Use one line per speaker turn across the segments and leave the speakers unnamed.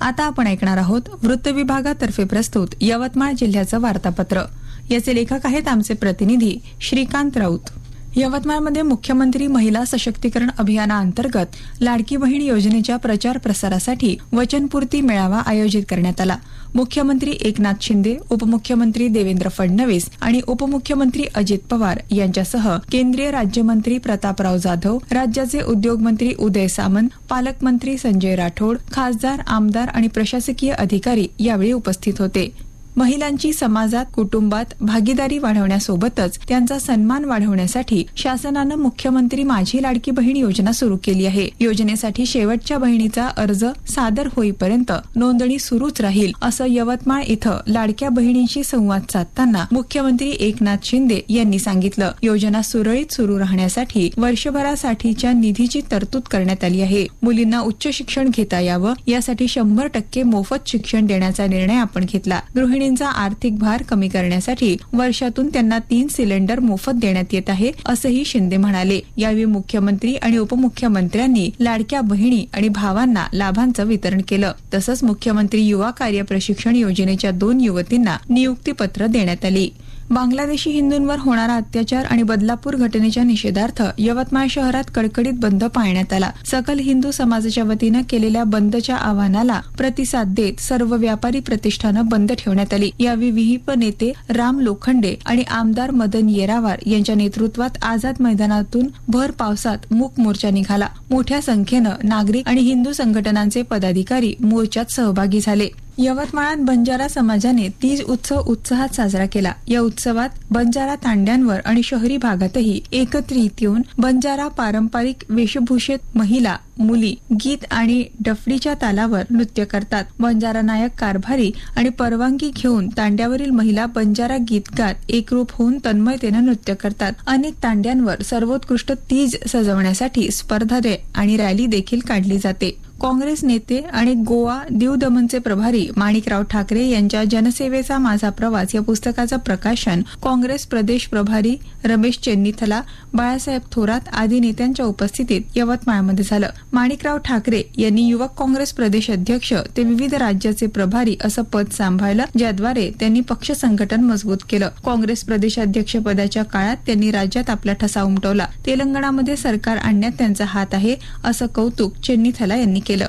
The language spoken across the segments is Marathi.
आता आपण ऐकणार आहोत वृत्त विभागातर्फे प्रस्तुत यवतमाळ जिल्ह्याचं वार्तापत्र. याचे लेखक आहेत आमचे प्रतिनिधी श्रीकांत राऊत. यवतमाळमध्ये मुख्यमंत्री महिला सशक्तीकरण अभियानाअंतर्गत लाडकी बहीण योजनेच्या प्रचार प्रसारासाठी वचनपूर्ती मेळावा आयोजित करण्यात आला. मुख्यमंत्री एकनाथ शिंदे उपमुख्यमंत्री देवेंद्र फडणवीस आणि उपमुख्यमंत्री अजित पवार यांच्यासह केंद्रीय राज्यमंत्री प्रतापराव जाधव राज्याचे उद्योगमंत्री उदय सामंत पालकमंत्री संजय राठोड खासदार आमदार आणि प्रशासकीय अधिकारी यावेळी उपस्थित होते. महिलांची समाजात कुटुंबात भागीदारी वाढवण्यासोबतच त्यांचा सन्मान वाढवण्यासाठी शासनानं मुख्यमंत्री माझी लाडकी बहीण योजना सुरू केली आहे. योजनेसाठी शेवटच्या बहिणीचा अर्ज सादर होईपर्यंत नोंदणी सुरूच राहील असं यवतमाळ इथं लाडक्या बहिणींशी संवाद साधताना मुख्यमंत्री एकनाथ शिंदे यांनी सांगितलं. योजना सुरळीत सुरू राहण्यासाठी वर्षभरासाठीच्या निधीची तरतूद करण्यात आली आहे. मुलींना उच्च शिक्षण घेता यावं यासाठी शंभर टक्के मोफत शिक्षण देण्याचा निर्णय आपण घेतला. गृहिणी गृहिणींचा आर्थिक भार कमी करण्यासाठी वर्षातून त्यांना तीन सिलेंडर मोफत देण्यात येत आहे असंही शिंदे म्हणाले. यावेळी मुख्यमंत्री आणि उपमुख्यमंत्र्यांनी लाडक्या बहिणी आणि भावांना लाभांचं वितरण केलं. तसंच मुख्यमंत्री युवा कार्य प्रशिक्षण योजनेच्या दोन युवतींना नियुक्तीपत्र देण्यात आली. बांगलादेशी हिंदूंवर होणारा अत्याचार आणि बदलापूर घटनेच्या निषेधार्थ यवतमाळ शहरात कडकडीत बंद पाळण्यात आला. सकल हिंदू समाजाच्या वतीनं केलेल्या बंदच्या आवाहनाला प्रतिसाद देत सर्व व्यापारी प्रतिष्ठानं बंद ठेवण्यात आली. यावेळी विहिप नेते राम लोखंडे आणि आमदार मदन येरावार यांच्या नेतृत्वात आझाद मैदानातून भर पावसात मूक मोर्चा निघाला. मोठ्या संख्येनं नागरिक आणि हिंदू संघटनांचे पदाधिकारी मोर्चात सहभागी झाले. यवतमाळात बंजारा समाजाने तीज उत्सव उत्साहात साजरा केला. या उत्सवात बंजारा तांड्यांवर आणि शहरी भागातही एकत्रित येऊन बंजारा पारंपरिक वेशभूषेत महिला मुली गीत आणि डफडीच्या तालावर नृत्य करतात. बंजारा नायक कारभारी आणि परवानगी घेऊन तांड्यावरील महिला बंजारा गीत गात एकरूप होऊन तन्मयतेनं नृत्य करतात. अनेक तांड्यांवर सर्वोत्कृष्ट तीज सजवण्यासाठी स्पर्धा दे आणि रॅली देखील काढली जाते. काँग्रेस नेते आणि गोवा दीव दमनचे प्रभारी माणिकराव ठाकरे यांच्या जनसेवेचा माझा प्रवास या पुस्तकाचं प्रकाशन काँग्रेस प्रदेश प्रभारी रमेश चेन्नीथला बाळासाहेब थोरात आदी नेत्यांच्या उपस्थितीत यवतमाळमध्ये झालं. माणिकराव ठाकरे यांनी युवक काँग्रेस प्रदेश अध्यक्ष ते विविध राज्याचे प्रभारी असं पद सांभाळलं ज्याद्वारे त्यांनी पक्ष संघटन मजबूत केलं. काँग्रेस प्रदेशाध्यक्ष पदाच्या काळात त्यांनी राज्यात आपला ठसा उमटवला. तेलंगणामध्ये सरकार आणण्यात त्यांचा हात आहे असं कौतुक चेन्नीथला यांनी केलं.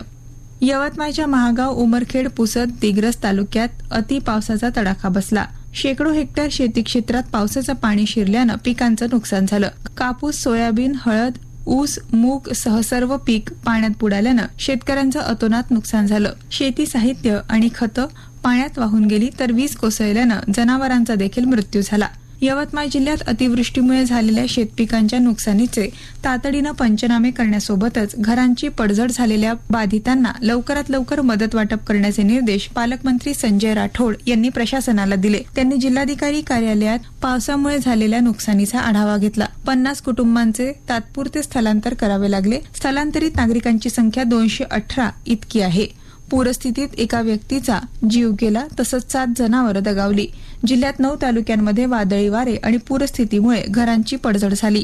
यवतमाळच्या महागाव उमरखेड पुसद दिग्रस तालुक्यात अति पावसाचा तडाखा बसला. शेकडो हेक्टर शेती क्षेत्रात पावसाचं पाणी शिरल्यानं पिकांचं नुकसान झालं. कापूस सोयाबीन हळद ऊस मूग सह सर्व पीक पाण्यात बुडाल्यानं शेतकऱ्यांचं अतोनात नुकसान झालं. शेती साहित्य आणि खतं पाण्यात वाहून गेली तर वीज कोसळल्यानं जनावरांचा देखील मृत्यू झाला. यवतमाळ जिल्ह्यात अतिवृष्टीमुळे झालेल्या शेतपिकांच्या नुकसानीचे तातडीनं पंचनामे करण्यासोबतच घरांची पडझड झालेल्या बाधितांना लवकरात लवकर मदत वाटप करण्याचे निर्देश पालकमंत्री संजय राठोड यांनी प्रशासनाला दिले. त्यांनी जिल्हाधिकारी कार्यालयात पावसामुळे झालेल्या नुकसानीचा आढावा घेतला. पन्नास कुटुंबांचे तात्पुरते स्थलांतर करावे लागले. स्थलांतरित नागरिकांची संख्या दोनशे अठरा इतकी आहे. पूरस्थितीत एका व्यक्तीचा जीव गेला तसंच सात जनावरं दगावली. जिल्ह्यात नऊ तालुक्यांमध्ये वादळी वारे आणि पूरस्थितीमुळे घरांची पडझड झाली.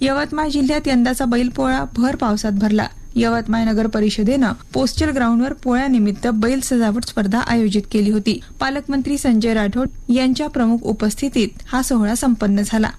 यवतमाळ जिल्ह्यात यंदाचा बैलपोळा भर पावसात भरला. यवतमाळ नगर परिषदेनं पोस्टल ग्राउंडवर पोळ्यानिमित्त बैल सजावट स्पर्धा आयोजित केली होती. पालकमंत्री संजय राठोड यांच्या प्रमुख उपस्थितीत हा सोहळा संपन्न झाला.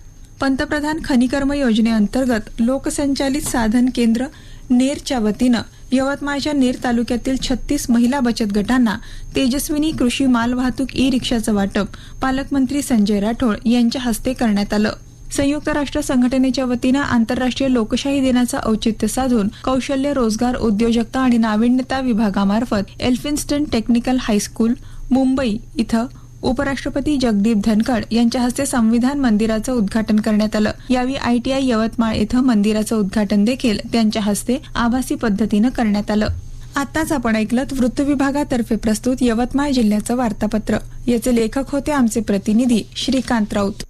पंतप्रधान खनिकर्म योजनेअंतर्गत लोकसंचालित साधन केंद्र नेरच्या वतीनं यवतमाळच्या नेर तालुक्यातील छत्तीस महिला बचत गटांना तेजस्विनी कृषी मालवाहतूक ई रिक्षाचं वाटप पालकमंत्री संजय राठोड यांच्या हस्ते करण्यात आलं. संयुक्त राष्ट्र संघटनेच्या वतीनं आंतरराष्ट्रीय लोकशाही दिनाचं औचित्य साधून कौशल्य रोजगार उद्योजकता आणि नाविन्यता विभागामार्फत एल्फिन्स्टन टेक्निकल हायस्कूल मुंबई इथं उपराष्ट्रपती जगदीप धनखड यांच्या हस्ते संविधान मंदिराचं उद्घाटन करण्यात आलं. यावेळी आयटीआय यवतमाळ इथं मंदिराचं उद्घाटन देखील त्यांच्या हस्ते आभासी पद्धतीनं करण्यात आलं. आताच आपण ऐकलं वृत्त विभागातर्फे प्रस्तुत यवतमाळ जिल्ह्याचं वार्तापत्र. याचे लेखक होते आमचे प्रतिनिधी श्रीकांत राऊत.